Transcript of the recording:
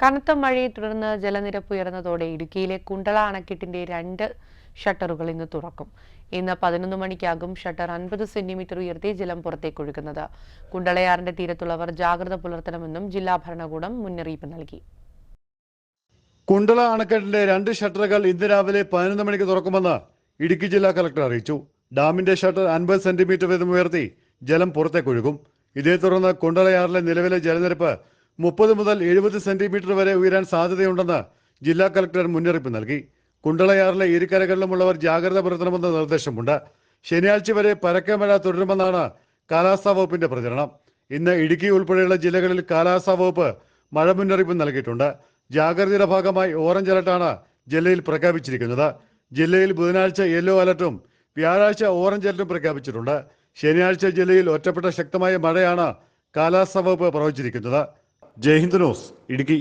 കനത്ത മഴയെ തുടർന്ന് ജലനിരപ്പ് ഉയർന്നതോടെ ഇടുക്കിയിലെ കുണ്ടള അണക്കെട്ടിന്റെ രണ്ട് ഷട്ടറുകൾ ഇന്ന് തുറക്കും. ഇന്ന് പതിനൊന്ന് മണിക്കാകും ഷട്ടർ അൻപത് സെന്റിമീറ്റർ ഉയർത്തി ജലം പുറത്തേക്ക് ഒഴുകുന്നത്. കുണ്ടളയാറിന്റെ തീരത്തുള്ളവർ ജാഗ്രത പുലർത്തണമെന്നും ജില്ലാ ഭരണകൂടം മുന്നറിയിപ്പ് നൽകി. കുണ്ടള അണക്കെട്ടിന്റെ രണ്ട് ഷട്ടറുകൾ ഇന്ന് രാവിലെ പതിനൊന്ന് മണിക്ക് തുറക്കുമെന്ന് ഇടുക്കി ജില്ലാ കളക്ടർ അറിയിച്ചു. ഡാമിന്റെ ഷട്ടർ അൻപത് സെന്റിമീറ്റർ വീതം ഉയർത്തി ജലം പുറത്തേക്കൊഴുകും ഇതേ തുടർന്ന് കുണ്ടളയാറിലെ നിലവിലെ ജലനിരപ്പ് മുപ്പത് മുതൽ എഴുപത് സെന്റിമീറ്റർ വരെ ഉയരാൻ സാധ്യതയുണ്ടെന്ന് ജില്ലാ കളക്ടർ മുന്നറിയിപ്പ് നൽകി. കുണ്ടളയാറിലെ ഇരുകരകളിലുമുള്ളവർ ജാഗ്രത പുലർത്തണമെന്ന നിർദ്ദേശമുണ്ട്. ശനിയാഴ്ച വരെ പരക്കെ മഴ തുടരുമെന്നാണ് കാലാവസ്ഥാ വകുപ്പിന്റെ പ്രചരണം. ഇന്ന് ഇടുക്കി ഉൾപ്പെടെയുള്ള ജില്ലകളിൽ കാലാവസ്ഥാ വകുപ്പ് മഴ മുന്നറിയിപ്പ് നൽകിയിട്ടുണ്ട്. ജാഗ്രതയുടെ ഭാഗമായി ഓറഞ്ച് അലർട്ടാണ് ജില്ലയിൽ പ്രഖ്യാപിച്ചിരിക്കുന്നത്. ജില്ലയിൽ ബുധനാഴ്ച യെല്ലോ അലർട്ടും വ്യാഴാഴ്ച ഓറഞ്ച് അലർട്ടും പ്രഖ്യാപിച്ചിട്ടുണ്ട്. ശനിയാഴ്ച ജില്ലയിൽ ഒറ്റപ്പെട്ട ശക്തമായ മഴയാണ് കാലാവസ്ഥാ വകുപ്പ് പ്രവചിച്ചിരിക്കുന്നത്. ജയ്ഹിന്ദ് ന്യൂസ് ഇടുക്കി.